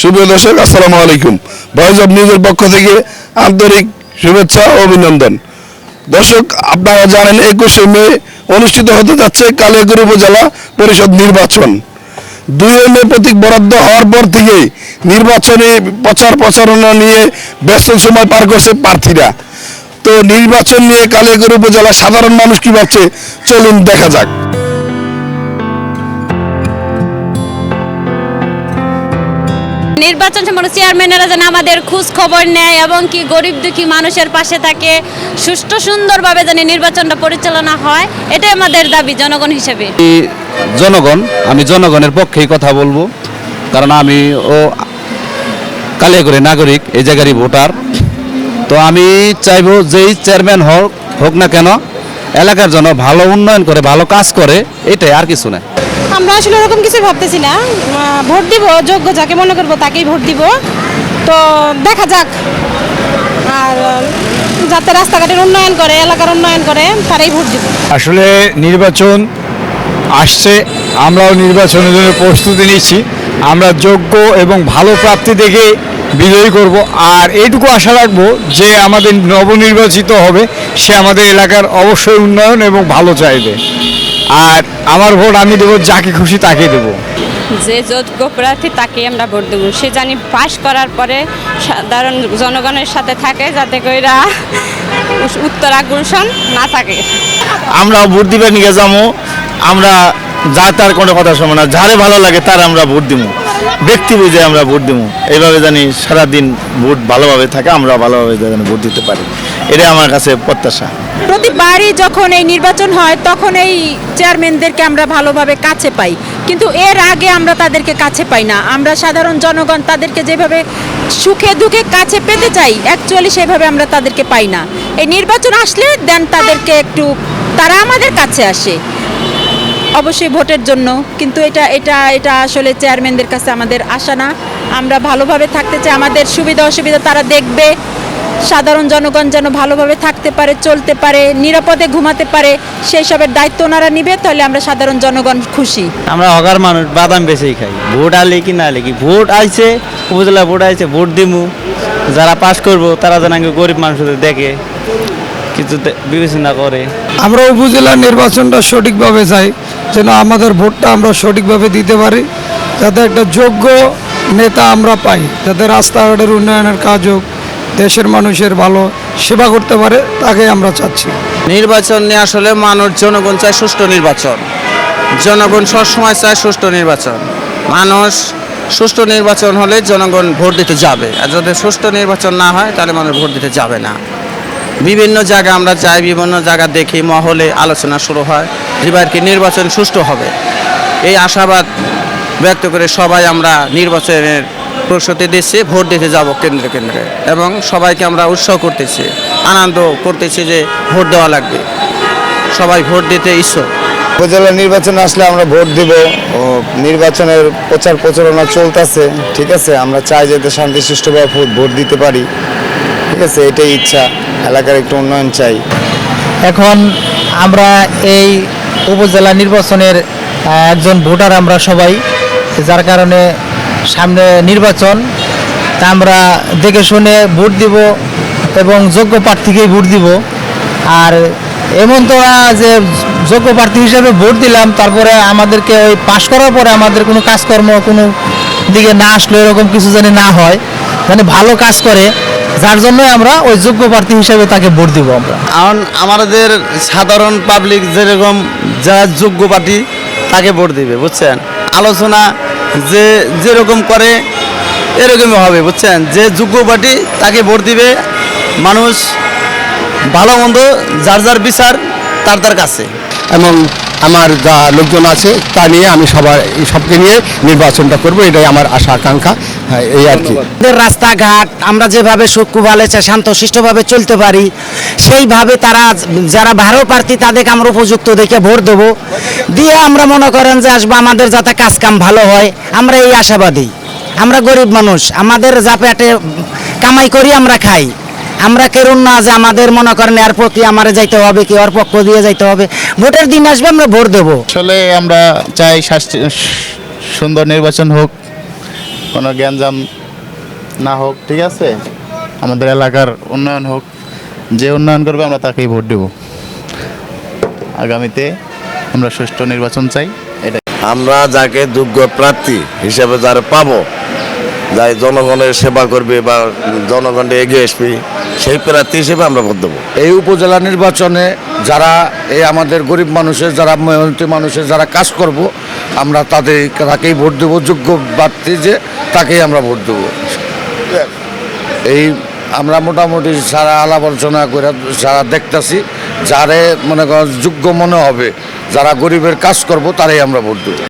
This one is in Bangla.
সুপ্রিয় দর্শক, আসসালামু আলাইকুম। ভয়েস অব নিউজের পক্ষ থেকে আন্তরিক শুভেচ্ছা ও অভিনন্দন। দর্শক, আপনারা জানেন একুশে মে অনুষ্ঠিত হতে যাচ্ছে কালিয়াকুড়ি উপজেলা পরিষদ নির্বাচন। দুই মে প্রতীক বরাদ্দ হওয়ার পর থেকেই নির্বাচনে প্রচার প্রচারণা নিয়ে ব্যস্ত সময় পার করছে প্রার্থীরা। তো নির্বাচন নিয়ে কালিয়াকুড়ি উপজেলা সাধারণ মানুষ কি ভাবছে? চলুন দেখা যাক। নির্বাচন সম্পর্কে চেয়ারম্যানেরা যেন আমাদের খোঁজ খবর নেয় এবং কি গরিব দুঃখী মানুষের পাশে থাকে, সুষ্ঠু সুন্দরভাবে যেন নির্বাচনটা পরিচালনা হয়, এটাই আমাদের দাবি জনগণ হিসেবে। জনগণ, আমি জনগণের পক্ষেই কথা বলব, কারণ আমি ও কালিয়াগুড়ি নাগরিক, এই জায়গারই ভোটার। তো আমি চাইব যেই চেয়ারম্যান হোক হোক না কেন, এলাকার জন্য ভালো উন্নয়ন করে, ভালো কাজ করে, এটাই আর কিছু না। আমরা আসলে ওরকম কিছু ভাবতেছি না। ভোট দিব, যোগ্য যাকে মনে করব তাকেই ভোট দিব। তো দেখা যাক। আর যাতে রাস্তাঘাটের উন্নয়ন করে, এলাকার উন্নয়ন করে, তারাই ভোট দিব। আসলে নির্বাচন আসছে, আমরাও নির্বাচনের জন্য প্রস্তুতি নিচ্ছি। আমরা যোগ্য এবং ভালো প্রাপ্তি দেখে বিজয়ী করব। আর এইটুকু আশা রাখব যে আমাদের নবনির্বাচিত হবে, সে আমাদের এলাকার অবশ্যই উন্নয়ন এবং ভালো চাইবে। আর আমার ভোট আমি দেবো যাকে খুশি তাকে দেবো। যে যোগ্য প্রার্থী তাকে আমরা ভোট দেবো। সে জানি পাশ করার পরে সাধারণ জনগণের সাথে থাকে যাতে কইরা উত্তর আগ্রসন না থাকে। আমরা ভোট দিবে নিয়ে যাব আমরা যা তার কোনো কথা শুনব না। যারে ভালো লাগে তার আমরা ভোট দিব ব্যক্তি বুঝে আমরা ভোট দিব এইভাবে জানি সারাদিন ভোট ভালোভাবে থাকে আমরা ভালোভাবে যেন ভোট দিতে পারি। এটাই আমার কাছে প্রত্যাশা। প্রতিবারই যখন এই নির্বাচন হয়, তখন এই চেয়ারম্যানদেরকে আমরা ভালোভাবে কাছে পাই। কিন্তু এর আগে আমরা তাদেরকে কাছে পাই না। আমরা সাধারণ জনগণ তাদেরকে যেভাবে সুখে দুঃখে কাছে পেতে চাই অ্যাকচুয়ালি সেভাবে আমরা তাদেরকে পাই না। এই নির্বাচন আসলে দেন তাদেরকে একটু, তারা আমাদের কাছে আসে। অবশ্যই ভোটের জন্য, কিন্তু এটা এটা এটা আসলে চেয়ারম্যানদের কাছে আমাদের আশা না। আমরা ভালোভাবে থাকতে চাই, আমাদের সুবিধা অসুবিধা তারা দেখবে। সাধারণ জনগণ যেন ভালোভাবে থাকতে পারে চলতে পারে নিরাপদে ঘুমাতে পারে সেই সবের দায়িত্ব ওনারা নিবে তাহলে আমরা সাধারণ জনগণ খুশি। আমরা হকার মানুষ বাদাম বেশি খাই। ভোট আলে কি না আলে কি? ভোট আইছে উপজেলা ভোট আইছে ভোট দিমু। যারা পাস করব তারা যেন আগে গরিব মানুষদের দেখে কিছু বিবেচনা করে। আমরা উপজেলা নির্বাচনটা সঠিকভাবে চাই যেন আমাদের ভোটটা আমরা সঠিকভাবে দিতে পারি যাতে একটা যোগ্য নেতা আমরা পাই যাতে রাস্তাঘাটের উন্নয়নের কাজ হোক দেশের মানুষের ভালো সেবা করতে পারে তাকে আমরা চাচ্ছি। নির্বাচন নিয়ে আসলে মানুষ, জনগণ চায় সুষ্ঠু নির্বাচন। জনগণ সবসময় চায় সুষ্ঠু নির্বাচন। মানুষ সুষ্ঠু নির্বাচন হলে জনগণ ভোট দিতে যাবে। আর যদি সুষ্ঠু নির্বাচন না হয়, তাহলে মানুষ ভোট দিতে যাবে না। বিভিন্ন জায়গা আমরা যাই, বিভিন্ন জায়গা দেখি, মহলে আলোচনা শুরু হয়, এবার কি নির্বাচন সুষ্ঠু হবে। এই আশাবাদ ব্যক্ত করে সবাই আমরা নির্বাচনের প্রস্তুতি দিচ্ছি ভোট দিতে যাব কেন্দ্রে কেন্দ্রে। এবং সবাইকে আমরা উৎসাহ করতেছি আনন্দ করতেছি যে ভোট দেওয়া লাগবে। সবাই ভোট দিতে ইচ্ছুক। উপজেলা নির্বাচন আসলে আমরা ভোট দিব ও নির্বাচনের প্রচার প্রচারণা চলতেছে ঠিক আছে? আমরা চাই যাতে শান্তি সুষ্ঠুভাবে ভোট- ভোট দিতে পারি ঠিক আছে? এটাই ইচ্ছা এলাকার একটু উন্নয়ন চাই। এখন আমরা এই উপজেলা নির্বাচনের একজন ভোটার আমরা সবাই যার কারণে সামনে নির্বাচন, তা আমরা দেখে শুনে ভোট দিব এবং যোগ্য প্রার্থীকেই ভোট দিব। আর এমন তো না যে যোগ্য প্রার্থী হিসেবে ভোট দিলাম, তারপরে আমাদেরকে ওই পাশ করার পরে আমাদের কোনো কাজকর্ম, কোনো দিকে না আসলো এরকম কিছু যেন না হয় মানে ভালো কাজ করে, যার জন্য আমরা ওই যোগ্য প্রার্থী হিসেবে তাকে ভোট দিব আমরা। এখন আমাদের সাধারণ পাবলিক যেরকম যারা যোগ্য পার্টি তাকে ভোট দিবে, বুঝছেন? আলোচনা যে যেরকম করে, এরকমই হবে, বুঝছেন? যে যোগ্য পার্টি তাকে ভোট দিবে মানুষ ভালো মন্দ, যার যার বিচার, তার তার কাছে। এবং আমার যা লোকজন আছে তা নিয়ে আমি সবার সবকে নিয়ে নির্বাচনটা করব এটাই আমার আশা আকাঙ্ক্ষা। হ্যাঁ, এই আর কি। রাস্তাঘাট আমরা যেভাবে সুকুভালে শান্ত শিষ্টভাবে চলতে পারি সেইভাবে তারা যারা ভালো প্রার্থী তাদেরকে আমরা উপযুক্ত দেখে ভোট দেবো। দিয়ে আমরা মনে করেন যে আসব আমাদের যাতে কাজ কাম ভালো হয়। আমরা এই আশাবাদী। আমরা গরিব মানুষ আমাদের যা পেটে কামাই করি আমরা খাই। আমরা কেরুন না যে আমাদের মনে করেন এর প্রতি আমার যাইতে হবে কি ওর পক্ষ দিয়ে যাইতে হবে। ভোটের দিন আসবে আমরা ভোট দেবো। আসলে আমরা চাই সুন্দর নির্বাচন হোক কোনো গ্যাঞ্জাম না হোক ঠিক আছে? আমাদের এলাকার উন্নয়ন হোক যে উন্নয়ন করবে আমরা তাকেই ভোট দেব। আগামীতে আমরা সুষ্ঠু নির্বাচন চাই এটাই। আমরা যাকে যোগ্য প্রার্থী হিসেবে যারা পাবো যাই জনগণের সেবা করবে বা জনগণকে এগিয়ে আসবে, সেই প্রার্থী হিসেবে আমরা ভোট দেবো। এই উপজেলা নির্বাচনে যারা এই আমাদের গরিব মানুষের, যারা মেহনতি মানুষের যারা কাজ করব, আমরা তাদের, তাকেই ভোট দেবো, যোগ্য প্রার্থী যে, তাকেই আমরা ভোট দেবো। এই আমরা মোটামুটি সারা আলাপ আলোচনা করে, সারা দেখতেছি, যারে মনে করেন যোগ্য মনে হবে, যারা গরিবের কাজ করব, তারাই আমরা ভোট দেবো।